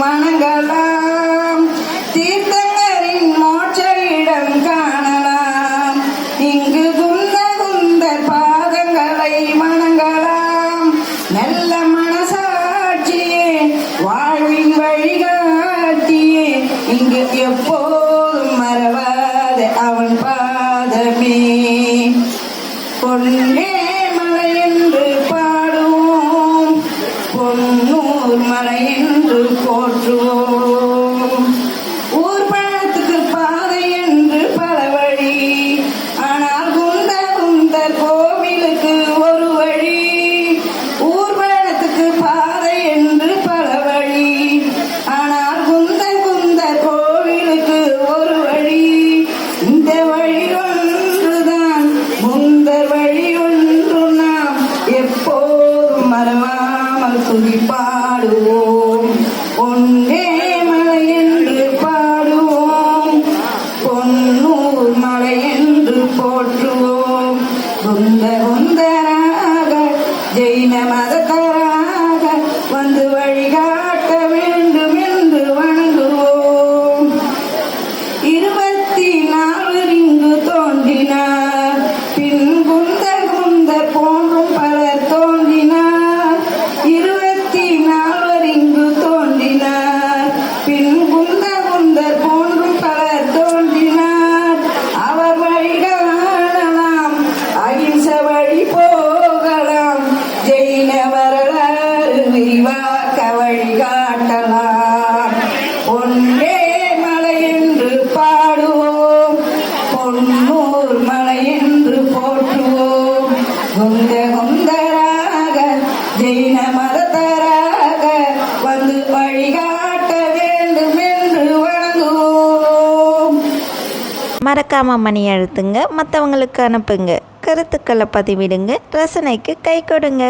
வணங்கலாம் தீர்த்தங்கரின் மோட்ச இடம் காணலாம். இங்கு குந்த குந்த பாதங்களை வணங்கலாம். நல்ல மனசாட்சியே வாழ்வின் வழிகாட்டியே இங்கு எப்போதும் மறவாத அவன் பாதமே. பொன்னே போற்றுவோம் ஊர் பழத்துக்கு பாதை என்று பல வழி. ஆனால் குந்த குந்தர் கோவிலுக்கு ஒரு வழி. ஊர் பழத்துக்கு பாதை என்று பல வழி. ஆனால் குந்த குந்தர் கோவிலுக்கு ஒரு வழி. இந்த வழி ஒன்றுதான். முந்தர் வழி ஒன்று நாம் எப்போதும் மறவாமல் துதி பாடுவோம் போற்றுவோம். குந்த குந்தராக ஜெயின மதத்தராக வந்து வழிகாட்ட ஜெயின வரலாறு விரிவாக்க வழிகாட்டலாம் ஒன்றே மலை என்று பாடுவோம். பொன்னூர் மலை என்று போற்றுவோம். குந்த குந்தராக ஜெயின மதத்தராக வந்து வழிகாட்ட வேண்டும் என்று வணங்குவோம். மறக்காமல் மணி அழுத்துங்க மற்றவங்களுக்கு அனுப்புங்க. கருத்துக்களை பதிவிடுங்க ரசனைக்கு கை கொடுங்க.